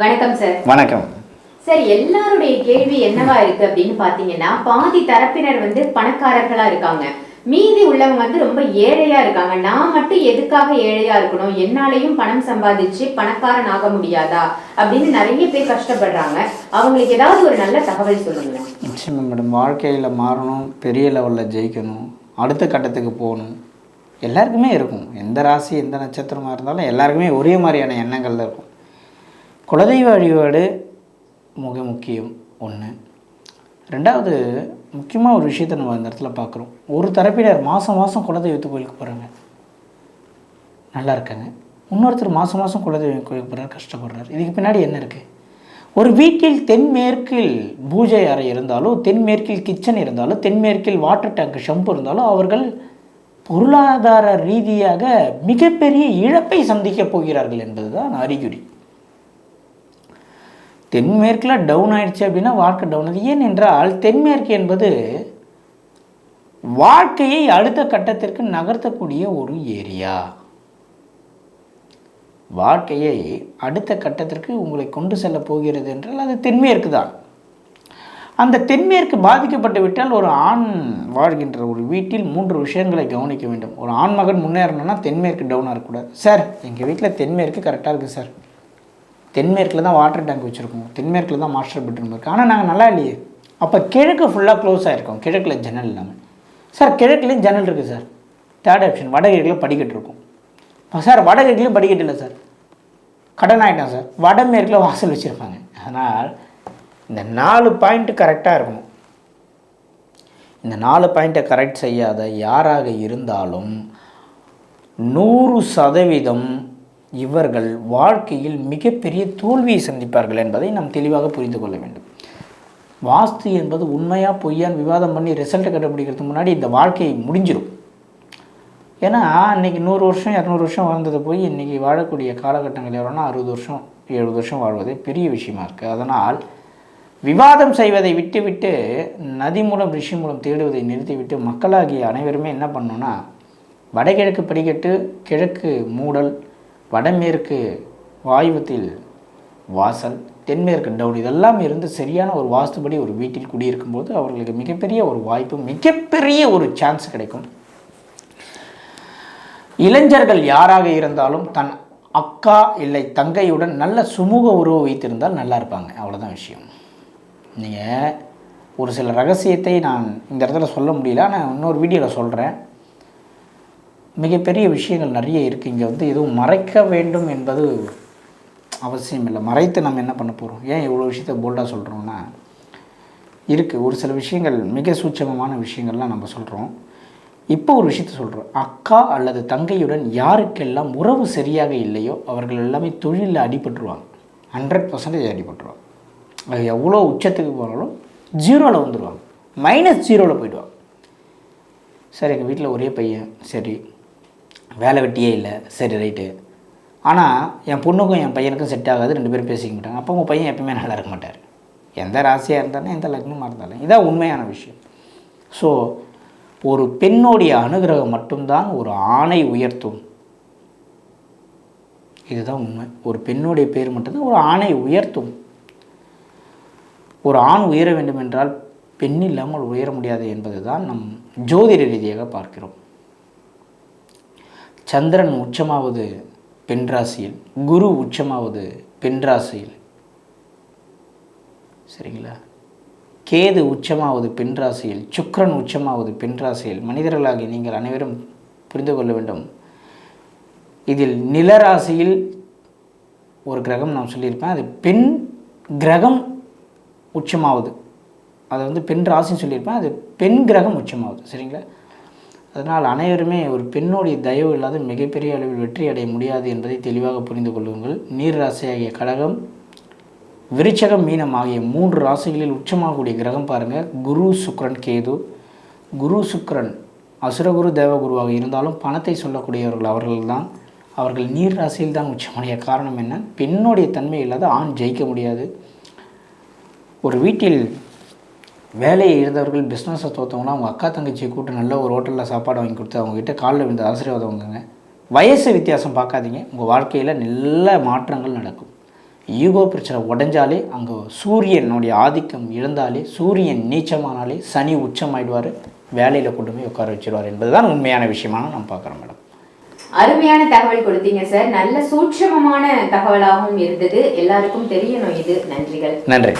வணக்கம் சார் வணக்கம். சார் எல்லாருடைய கேள்வி என்னவா இருக்கு அப்படின்னு பாத்தீங்கன்னா பாதி தரப்பினர் வந்து பணக்காரர்களா இருக்காங்க. மீதி உள்ளவங்க வந்து ரொம்ப ஏழையா இருக்காங்க. நான் மட்டும் எதுக்காக ஏழையா இருக்கணும்? என்னாலையும் பணம் சம்பாதிச்சு பணக்காரன் ஆக முடியாதா? அப்படின்னு நிறைய பேர் கஷ்டப்படுறாங்க. அவங்களுக்கு ஏதாவது ஒரு நல்ல தகவல் சொல்லுங்க நிச்சயமாக மேடம் வாழ்க்கையில் மாறணும் பெரிய லெவலில் ஜெயிக்கணும் அடுத்த கட்டத்துக்கு போகணும். எல்லாருக்குமே இருக்கும். எந்த ராசி எந்த நட்சத்திரமாக இருந்தாலும் எல்லாருக்குமே ஒரே மாதிரியான எண்ணங்கள் இருக்கும். குலதெய்வ வழிபாடு மிக முக்கியம் ஒன்று ரெண்டாவது முக்கியமாக ஒரு விஷயத்தை நம்ம அந்த இடத்துல பார்க்குறோம். ஒரு தரப்பினர் மாதம் மாதம் குலதெய்வத்து கோயிலுக்கு போகிறாங்க நல்லா இருக்காங்க. இன்னொருத்தர் மாதம் மாதம் குலதெய்வம் கோயிலுக்கு போகிறார் கஷ்டப்படுறார். இதுக்கு பின்னாடி என்ன இருக்குது ஒரு வீட்டில் தென்மேற்கில் பூஜை அறை இருந்தாலோ தென்மேற்கில் கிச்சன் இருந்தாலோ தென்மேற்கில் வாட்டர் டேங்க் ஷம்பு இருந்தாலோ அவர்கள் பொருளாதார ரீதியாக மிகப்பெரிய இழப்பை சந்திக்கப் போகிறார்கள் என்பதுதான் அறிகுறி. தென்மேற்கில் டவுன் ஆயிடுச்சு அப்படின்னா வாழ்க்கை டவுன் ஆகுது ஏன் என்றால் தென்மேற்கு என்பது வாழ்க்கையை அடுத்த கட்டத்திற்கு நகர்த்தக்கூடிய ஒரு ஏரியா வாழ்க்கையை அடுத்த கட்டத்திற்கு உங்களை கொண்டு செல்ல போகிறது என்றால் அது தென்மேற்கு தான். அந்த தென்மேற்கு பாதிக்கப்பட்டு விட்டால் ஒரு ஆண் வாழ்கின்ற ஒரு வீட்டில் மூன்று விஷயங்களை கவனிக்க வேண்டும். ஒரு ஆண் மகன் முன்னேறணும்னா தென்மேற்கு டவுனாக இருக்கக்கூடாது சார் எங்கள் வீட்டில் தென்மேற்கு கரெக்டாக இருக்குது சார் தென்மேற்கில் தான் வாட்டர் டேங்க் வச்சுருக்கோம். தென்மேற்கில் தான் மாஸ்டர் பெட்ரூம் இருக்குது ஆனால் நாங்கள் நல்லா இல்லையே. அப்போ கிழக்கு ஃபுல்லாக க்ளோஸ் ஆகிருக்கோம் கிழக்கில் ஜன்னல் இல்லாமல் சார் கிழக்குலேயும் ஜன்னல் இருக்குது சார் தேர்ட் ஆப்ஷன் வடகிழக்கில் படிக்கட்டு இருக்கும். சார் வடகிழக்குலையும் படிக்கட்டு இல்லை சார் கடன் ஆகிட்டான் சார் வடமேற்கில் வாசல் வச்சுருப்பாங்க. அதனால் இந்த நாலு பாயிண்ட்டு கரெக்டாக இருக்கணும். இந்த நாலு பாயிண்ட்டை கரெக்ட் செய்யாத யாராக இருந்தாலும் நூறு சதவீதம் இவர்கள் வாழ்க்கையில் மிகப்பெரிய தோல்வியை சந்திப்பார்கள் என்பதை நாம் தெளிவாக புரிந்து கொள்ள வேண்டும். வாஸ்து என்பது உண்மையாக பொய்யான்னு விவாதம் பண்ணி ரிசல்ட்டை கண்டுபிடிக்கிறதுக்கு முன்னாடி இந்த வாழ்க்கையை முடிஞ்சிடும் ஏன்னா இன்றைக்கி நூறு வருஷம் இரநூறு வருஷம் வாழ்ந்ததை போய் இன்றைக்கி வாழக்கூடிய காலகட்டங்கள் எவ்வளோனா அறுபது வருஷம் எழுபது வருஷம் வாழ்வதே பெரிய விஷயமா இருக்குது அதனால் விவாதம் செய்வதை விட்டுவிட்டு நதி மூலம் ரிஷி மூலம் தேடுவதை நிறுத்திவிட்டு மக்களாகிய அனைவருமே என்ன பண்ணோன்னா வடகிழக்கு படிக்கட்டு கிழக்கு மூடல் வடமேற்கு வாயுவத்தில் வாசல் தென்மேற்கு டவுன் இதெல்லாம் இருந்து சரியான ஒரு வாஸ்துபடி ஒரு வீட்டில் குடியிருக்கும்போது அவர்களுக்கு மிகப்பெரிய ஒரு வாய்ப்பு மிகப்பெரிய ஒரு சான்ஸ் கிடைக்கும். இளைஞர்கள் யாராக இருந்தாலும் தன் அக்கா இல்லை தங்கையுடன் நல்ல சுமூக உறவு வைத்திருந்தால் நல்லா இருப்பாங்க. அவ்வளோதான் விஷயம். நீங்கள் ஒரு சில ரகசியத்தை நான் இந்த இடத்துல சொல்ல முடியல. ஆனால் இன்னொரு வீடியோவில் சொல்கிறேன் மிகப்பெரிய விஷயங்கள் நிறைய இருக்குது இங்கே வந்து எதுவும் மறைக்க வேண்டும் என்பது அவசியம் இல்லை. மறைத்து நம்ம என்ன பண்ண போகிறோம் ஏன் இவ்வளோ விஷயத்த போல்டாக சொல்கிறோம்னா இருக்குது ஒரு சில விஷயங்கள் மிக சூட்சமமான விஷயங்கள்லாம் நம்ம சொல்கிறோம் இப்போ ஒரு விஷயத்த சொல்கிறோம் அக்கா அல்லது தங்கையுடன் யாருக்கெல்லாம் உறவு சரியாக இல்லையோ அவர்கள் எல்லாமே தொழிலில் அடிபட்டுருவாங்க. Hundred percentage அடிபட்டுருவாங்க. அது எவ்வளோ உச்சத்துக்கு போனாலும் ஜீரோவில் வந்துடுவாங்க மைனஸ் ஜீரோவில் போயிடுவாங்க. சார் எங்கள் வீட்டில் ஒரே பையன். சரி வேலை வெட்டியே இல்லை. சரி ரைட்டு ஆனால் என் பொண்ணுக்கும் என் பையனுக்கும் செட் ஆகாது. ரெண்டு பேரும் பேசிக்க மாட்டாங்க. அப்போ உங்கள் பையன் எப்பவுமே நல்லா இருக்க மாட்டார். எந்த ராசியாக இருந்தாலும் எந்த லக்னமாக இருந்தாலும். இதான் உண்மையான விஷயம். ஸோ ஒரு பெண்ணுடைய அனுகிரகம் மட்டும்தான் ஒரு ஆணை உயர்த்தும். இதுதான் உண்மை. ஒரு பெண்ணுடைய பேர் மட்டும்தான் ஒரு ஆணை உயர்த்தும். ஒரு ஆண் உயர வேண்டும் என்றால் பெண் இல்லாமல் உயர முடியாது என்பது தான் நம் ஜோதிட ரீதியாக பார்க்கிறோம். சந்திரன் உச்சமாவது பெண்ராசியில் குரு உச்சமாவது பெண்ராசியில் சரிங்களா? கேது உச்சமாவது பெண் ராசியில் உச்சமாவது பெண் ராசியில் மனிதர்களாகி நீங்கள் அனைவரும் புரிந்து கொள்ள வேண்டும். இதில் நிலராசியில் ஒரு கிரகம் நான் சொல்லியிருப்பேன். அது பெண் கிரகம் உச்சமாவது. அதை வந்து பெண் ராசின்னு சொல்லியிருப்பேன். அது பெண் கிரகம் உச்சமாகுது சரிங்களா? அதனால் அனைவருமே ஒரு பெண்ணுடைய தயவு இல்லாத மிகப்பெரிய அளவில் வெற்றி அடைய முடியாது என்பதை தெளிவாக புரிந்து கொள்ளுங்கள். நீர் ராசி ஆகிய கடகம் விருச்சகம் மீனம் ஆகிய மூன்று ராசிகளில் உச்சமாகக்கூடிய கிரகம் பாருங்கள் குரு சுக்ரன் கேது. குரு சுக்ரன் அசுரகுரு தேவகுருவாக இருந்தாலும் பணத்தை சொல்லக்கூடியவர்கள் அவர்கள்தான். அவர்கள் நீர் ராசியில் தான் உச்சமடைய காரணம் என்ன? பெண்ணுடைய தன்மை இல்லாத ஆண் ஜெயிக்க முடியாது. ஒரு வீட்டில் வேலையை இழந்தவர்கள் பிஸ்னஸை தோற்றவங்களாம் அவங்க அக்கா தங்கச்சியை கூப்பிட்டு நல்ல ஒரு ஹோட்டலில் சாப்பாடு வாங்கி கொடுத்து அவங்ககிட்ட காலில் விழுந்து ஆசீர்வாதம் வாங்குங்க. வயசு வித்தியாசம் பார்க்காதீங்க. உங்கள் வாழ்க்கையில் நல்ல மாற்றங்கள் நடக்கும். ஈகோ பிரச்சனை உடைஞ்சாலே அங்கே சூரியனுடைய ஆதிக்கம் இழந்தாலே சூரியன் நீச்சமானாலே சனி உச்சமாயிடுவார். வேலையில் கொண்டு போய் உட்கார வச்சிருவார் என்பதுதான் உண்மையான விஷயமான நம்ம பார்க்குறோம் மேடம். அருமையான தகவல் கொடுத்தீங்க சார் நல்ல சூட்சமமான தகவலாகவும் இருந்தது. எல்லாருக்கும் தெரியணும் இது நன்றிகள். நன்றி.